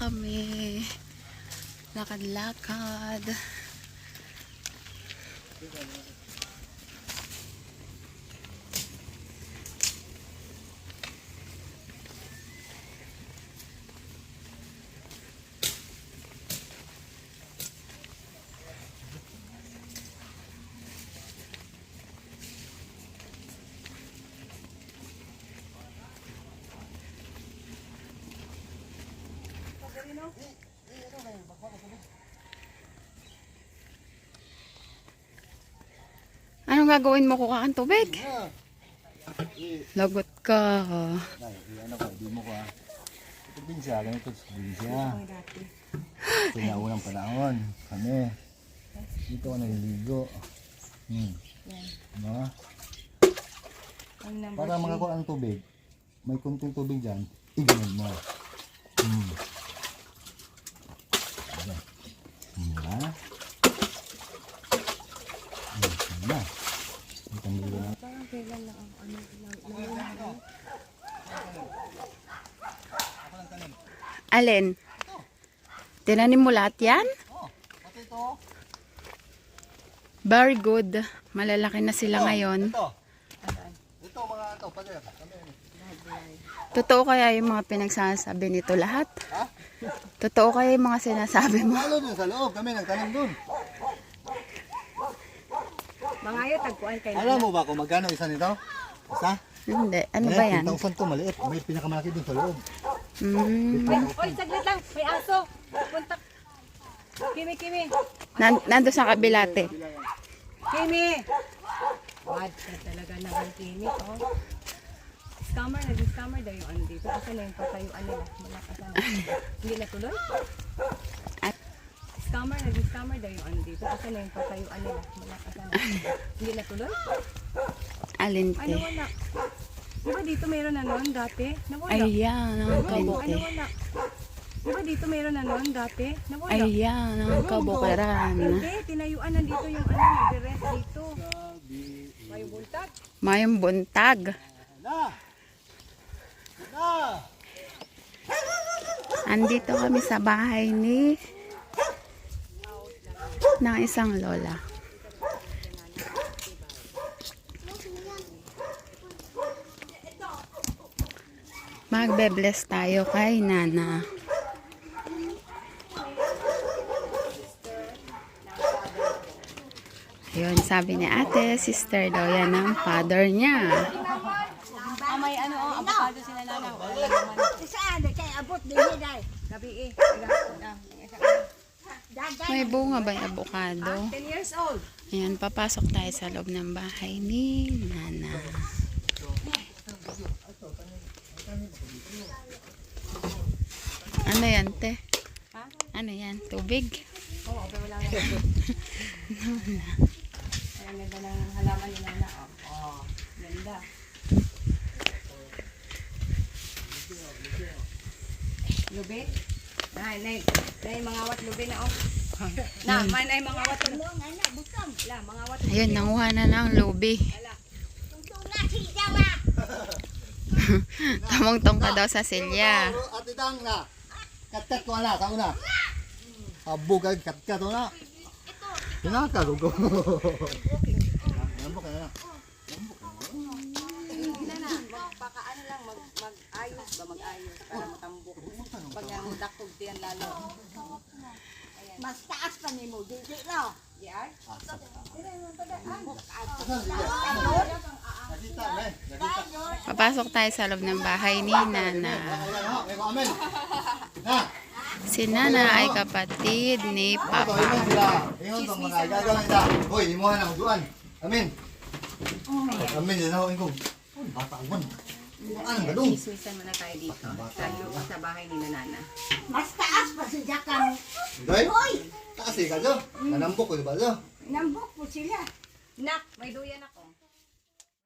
kami. Lakad-lakad. Anong gagawin mo kuha kang tubig? Lagot ka. Ay, ano ko, di mo ko ah. Ito din siya, ganito din siya. Ito na unang panahon. Kami. Dito ako naliligo. Hmm. Diba? Para makakuha ng tubig, may kunting tubig dyan, iganon mo. Hmm. Diba? Diba? Hmm, diba? Ang tanggalin na. Alin? Tinanim mo lahat yan? Pati ito. Very good. Malalaki na sila ngayon. Ito. Mga ito, pati kami. Totoo kaya yung mga pinagsasabi nito lahat? Ha? Totoo kaya yung mga sinasabi mo? Lalo dun sa loob, kami nagtanong dun. Mga ayo tagpuan kay Alam mo ba kung magkano isa nito? Isa? Hindi. Ano ba yan? 10,000 to, maliit. May pinakamalaki dun sa loob. Mm. Oy, saglit lang, may aso. Punta. Kimi, Kimi. Nan nando sa kabilate. Kimi. Bad ka talaga naman, Kimi. Oh. Scammer, naging scammer daw yung ano dito. Asa na yung patayuan nila? Wala ka sa- Hindi na tuloy? Scammer, naging scammer daw yung ano dito. Asa na yung patayuan nila? Wala ka sa- Hindi na tuloy? Alin Ano wala? Di ba dito mayroon na noon dati? Nawala. Ayan, ang Ano kante. wala? Di ba dito mayroon na noon dati? Nawala. Ayan, ang kabukiran. Hindi, tinayuan nandito yung ano, nagre-rest dito. May buntag. Mayong buntag. Na! Na! Andito kami sa bahay ni ng isang lola. Magbe-bless tayo kay Nana. Ayun, sabi ni ate, sister daw yan ng father niya. Ah, may ano, oh, avocado sila nanaw. Wala naman. Saan? Kaya abot din yun ay. Gabi eh. May bunga ba yung avocado? 10 years old. Ayan, papasok tayo sa loob ng bahay ni Nana. Ano yan, te? Ha? Ano yan? Tubig? Oo, oh, okay, wala na. Ayan, ganda ng halaman ni Nana. Oh, oh ganda. Lubi? Nay, nay, nay, mga wat lubi na oh. Na, man ay mga wat. Ano. La, mga wat Ayun, nanguha na ng lubi. Ala. Tungtong na si Jawa. Tamong-tong ka daw sa silya. Ate Dang na. Katkat ko na, tao na. Abog ay katkat ko na. Pinaka, gugo. Lambok ka na. Ina na, magpaka ano lang, mag, mag-ayos ba, mag-ayos para matambok. Pag yung dakog diyan lalo. Mas taas pa ni mo. Dito no. Nakita. Papasok tayo sa loob ng bahay ni Nana. Ko. Na. Si Nana ay kapatid ni Papa. Hoy, imuha na duan. Amen. Amen din ako ingkong. Bata man. Ano ba dong? Ismisan muna tayo dito. Tayo sa bahay ni Nana. Mas taas pa si Jakan. Dai. Kasi ka jo. Nanambok ko ba jo? Nambok po sila. Nak, may duyan ako.